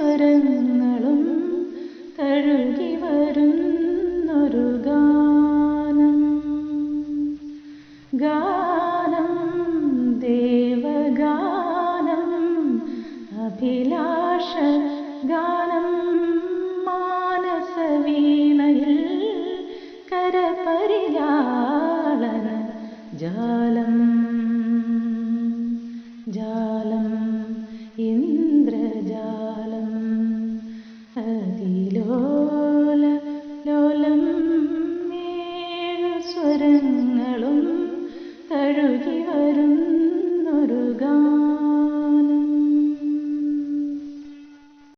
സ്വരങ്ങളും തഴുകി വരുന്നൊരു ഗാനം. ഗാനം ദേവഗാനം അഭിലാഷ ഗാനം മാനസവീണയിൽ കരപരിലാളന സ്വരങ്ങൾ